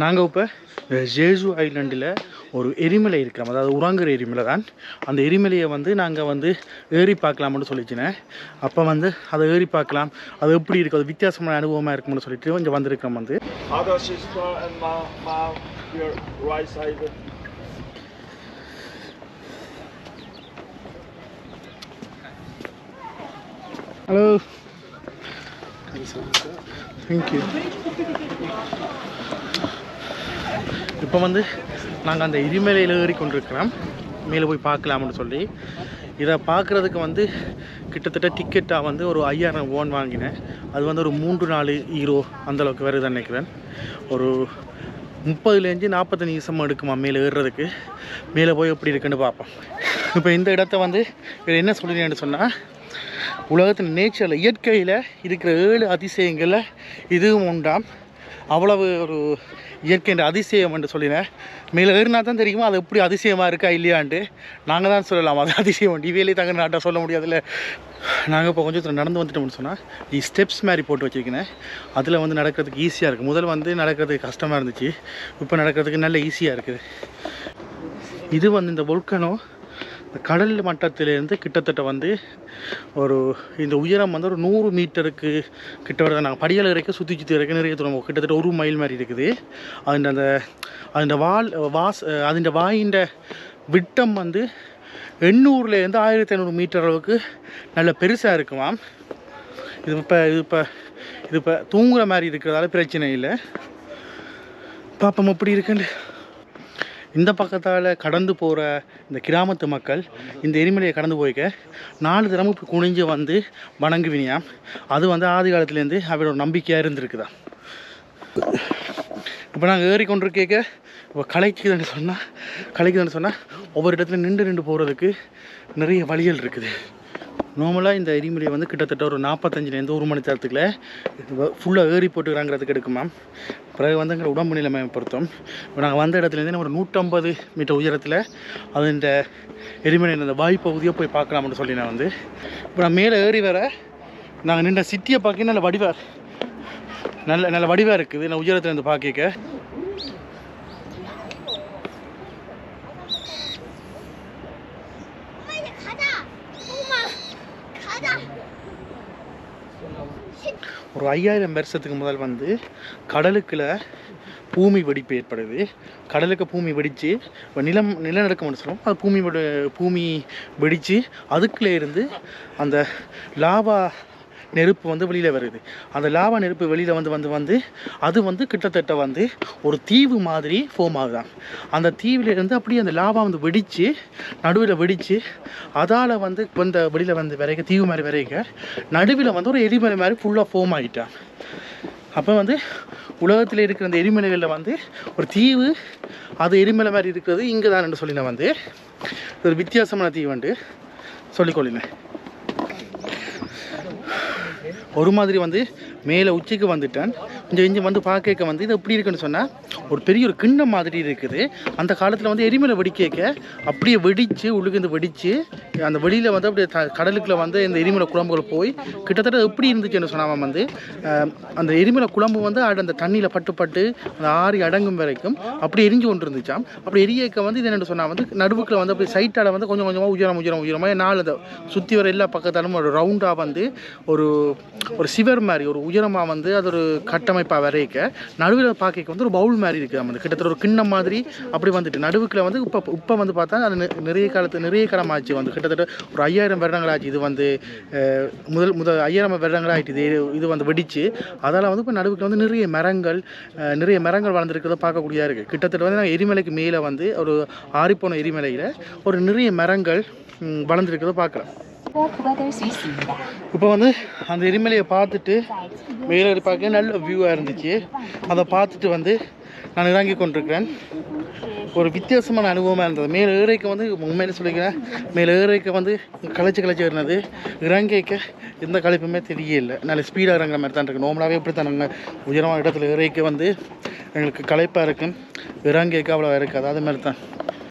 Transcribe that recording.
நாங்கள் இப்போ ஜேசு ஐலண்டில் ஒரு எரிமலை இருக்கிறோம் அதாவது உறங்குற எரிமலை தான். அந்த எரிமலையை வந்து நாங்கள் வந்து ஏறி பார்க்கலாம்னு சொல்லிச்சினேன் அப்போ வந்து அதை ஏறி பார்க்கலாம். அது எப்படி இருக்குது அது வித்தியாசமான அனுபவமாக இருக்கும்னு சொல்லிட்டு கொஞ்சம் வந்திருக்கிறோம் வந்து. ஹலோ தேங்க்யூ இப்போ வந்து நாங்கள் அந்த எரிமலையில் ஏறி கொண்டிருக்கிறோம் மேலே போய் பார்க்கலாம்னு சொல்லி. இதை பார்க்குறதுக்கு வந்து கிட்டத்தட்ட டிக்கெட்டாக வந்து ஒரு ஐயாயிரம் ஓன் வாங்கினேன். அது வந்து ஒரு மூன்று நாலு ஹீரோ அந்தளவுக்கு வருது நினைக்கிறேன். ஒரு முப்பதுலேருந்து நாற்பத்தஞ்சு நிமிஷம் எடுக்குமா மேலே ஏறுறதுக்கு. மேலே போய் எப்படி இருக்குன்னு பார்ப்போம். இப்போ இந்த இடத்த வந்து இதில் என்ன சொல்லுறீங்கன்னு சொன்னால் உலகத்தின் நேச்சரில் இயற்கையில் இருக்கிற ஏழு அதிசயங்களில் இதுவும் உண்டாம் அவ்வளவு ஒரு இயற்கையின் அதிசயம் என்று சொல்லினேன். மேலே ஏறினா தான் தெரியுமா? அது எப்படி அதிசயமாக இருக்கா இல்லையான்ட்டு. நாங்கள் தான் சொல்லலாம் அது அதிசயம். டிவியிலே தங்க நாட்டை சொல்ல முடியாதுல்ல. நாங்கள் இப்போ கொஞ்சம் நடந்து வந்துட்டோம்னு சொன்னால் நீ ஸ்டெப்ஸ் மாதிரி போட்டு வச்சுருக்கேன் அதில் வந்து நடக்கிறதுக்கு ஈஸியாக இருக்குது முதல் வந்து நடக்கிறதுக்கு கஷ்டமாக இருந்துச்சு. இப்போ நடக்கிறதுக்கு நல்ல ஈஸியாக இருக்குது. இது வந்து இந்த ஒல்கனோ கடல் மட்டத்திலேருந்து கிட்டத்தட்ட வந்து ஒரு இந்த உயரம் வந்து ஒரு நூறு மீட்டருக்கு கிட்ட வரதான் நாங்கள் படியல் வரைக்கும் சுற்றி சுற்றி வரைக்கும் நிறைய தூரம் கிட்டத்தட்ட ஒரு மைல் மாதிரி இருக்குது. அதில் அந்த அதில் வால் வாஸ் அதில் வாயின்ற விட்டம் வந்து எண்ணூறுலேருந்து ஆயிரத்தி ஐநூறு மீட்டர் அளவுக்கு நல்ல பெருசாக இருக்குமாம் இது இப்போ இது இப்போ இது இப்போ தூங்குற மாதிரி இருக்கிறதால பிரச்சனை இல்லை. பாப்பம் எப்படி இருக்குன்னு. இந்த பக்கத்தால் கடந்து போகிற இந்த கிராமத்து மக்கள் இந்த எரிமலையை கடந்து போய்க்க நாலு தினமும் குனிஞ்சு வந்து வணங்குவினியாம் அது வந்து ஆதி காலத்துலேருந்து அவரோட நம்பிக்கையாக இருந்திருக்குதான் இப்போ நாங்கள் ஏறிக்கொண்டிருக்கேக்க கேட்க இப்போ கலைக்குதுன்னு சொன்னால் கலைக்குதுன்னு சொன்னால் ஒவ்வொரு இடத்துல நின்று நின்று போகிறதுக்கு நிறைய வழிகள் இருக்குது. நார்மலாக இந்த எரிமலையை வந்து கிட்டத்தட்ட ஒரு நாற்பத்தஞ்சிலேருந்து ஒரு மணி நேரத்துக்குள்ள ஃபுல்லாக ஏறி போட்டுக்கிறாங்கிறதுக்கு எடுக்குமாம் பிறகு வந்து எங்கள் உடம்பு நிலைமை பொறுத்தோம் இப்போ நாங்கள் வந்த இடத்துலேருந்து ஒரு நூற்றம்பது மீட்டர் உயரத்தில் அது இந்த எரிமலையின் அந்த வாய்ப்பகுதியை போய் பார்க்கலாம்னு சொல்லி நான் வந்து. இப்போ நான் மேலே ஏறி வர நாங்கள் நின்ற சிட்டியை பார்க்க நல்ல வடிவாக நல்ல நல்ல வடிவாக இருக்குது. நான் உயரத்துலேருந்து பார்க்க ஒரு ஐயாயிரம் வருஷத்துக்கு முதல் வந்து கடலுக்குள்ள பூமி வெடிப்பு ஏற்படுது. கடலுக்கு பூமி வெடித்து நிலம் நிலநடுக்கம் சொல்லுவோம் அது பூமி பூமி வெடித்து அதுக்குள்ளே இருந்து அந்த லாவா நெருப்பு வந்து வெளியில் வருது. அந்த லாவா நெருப்பு வெளியில் வந்து வந்து வந்து அது வந்து கிட்டத்தட்ட வந்து ஒரு தீவு மாதிரி ஃபோம் ஆகுதான் அந்த தீவுலேருந்து அப்படியே அந்த லாவா வந்து வெடித்து நடுவில் வெடித்து அதால் வந்து இந்த வெளியில் வந்து விரைக்க தீவு மாதிரி விரைக்க நடுவில் வந்து ஒரு எரிமலை மாதிரி ஃபுல்லாக ஃபோம் ஆகிட்டான் அப்போ வந்து உலகத்தில் இருக்கிற அந்த எரிமலைகளில் வந்து ஒரு தீவு அது எரிமலை மாதிரி இருக்கிறது இங்கே தான் சொல்லி நான் வந்து ஒரு வித்தியாசமான தீவு வந்து சொல்லிக்கொள்ளினேன் ஒரு மாதிரி வந்து மேலே உச்சிக்கு வந்துட்டேன். கொஞ்சம் இஞ்சி வந்து பார்க்க வந்து இது எப்படி இருக்குன்னு சொன்னால் ஒரு பெரிய ஒரு கிண்ணம் மாதிரி இருக்குது. அந்த காலத்தில் வந்து எரிமலை வெடிக்க அப்படியே வெடித்து உள்ளுக்கு வெடித்து அந்த வெளியில் வந்து அப்படியே த கடலுக்குள்ள வந்து இந்த எரிமலை குழம்புகள் போய் கிட்டத்தட்ட எப்படி இருந்துச்சுன்னு சொன்னாமல் வந்து அந்த எரிமலை குழம்பு வந்து அட- அந்த தண்ணியில் பட்டு பட்டு அந்த ஆறி அடங்கும் வரைக்கும் அப்படி எரிஞ்சு கொண்டு இருந்துச்சாம் அப்படி எரியக்க வந்து இது என்ன சொன்னால் வந்து நடுவுக்கில் வந்து அப்படி சைட்டால் வந்து கொஞ்சம் கொஞ்சமாக உயரம் உயரம் உயரமாக நாலு சுற்றி வர எல்லா பக்கத்தாலும் ஒரு ரவுண்டாக வந்து ஒரு ஒரு சிவர் மாதிரி ஒரு உயரமாக வந்து அது ஒரு கட்டமைப்பாக வரைக்க நடுவில் பார்க்க வந்து ஒரு பவுல் மாதிரி இருக்குது நம்ம கிட்டத்தட்ட ஒரு கிண்ணம் மாதிரி அப்படி வந்துட்டு நடுவுக்கில் வந்து இப்போ இப்போ வந்து பார்த்தா அது நிறைய காலத்து நிறைய காலம் ஆச்சு வந்து. கிட்டத்தட்ட ஒரு ஐயாயிரம் வருடங்கள் ஆச்சு இது வந்து முதல் முதல் ஐயாயிரம் வருடங்கள் இது இது வந்து வெடிச்சு அதால் வந்து இப்போ நடுவுக்கு வந்து நிறைய மரங்கள் நிறைய மரங்கள் வளர்ந்துருக்கிறத பார்க்கக்கூடியதாக இருக்குது கிட்டத்தட்ட வந்து நாங்கள் எரிமலைக்கு மேலே வந்து ஒரு ஆறிப்போன எரிமலையில் ஒரு நிறைய மரங்கள் வளர்ந்துருக்கிறத பார்க்கலாம். இப்போ வந்து அந்த எரிமலையை பார்த்துட்டு மேலே பார்க்க நல்ல வியூவாக இருந்துச்சு. அதை பார்த்துட்டு வந்து நான் இறங்கி கொண்டிருக்கிறேன். ஒரு வித்தியாசமான அனுபவமாக இருந்தது. மேலே ஏறைக்கு வந்து உண்மையிலே சொல்லிக்கிறேன் மேலே ஏறைக்க வந்து கலைச்சி கலைச்சி இருந்தது இறங்கிக்க எந்த கலைப்புமே தெரியல. நல்ல ஸ்பீடாக இறங்குற மாதிரி தான் இருக்குது நார்மலாகவே இப்படி தான் நாங்கள் உயரமான இடத்துல ஏறைக்க வந்து எங்களுக்கு களைப்பாக இருக்கும் இறங்கிக்க அவ்வளோ இருக்காது. அது மாதிரி தான்.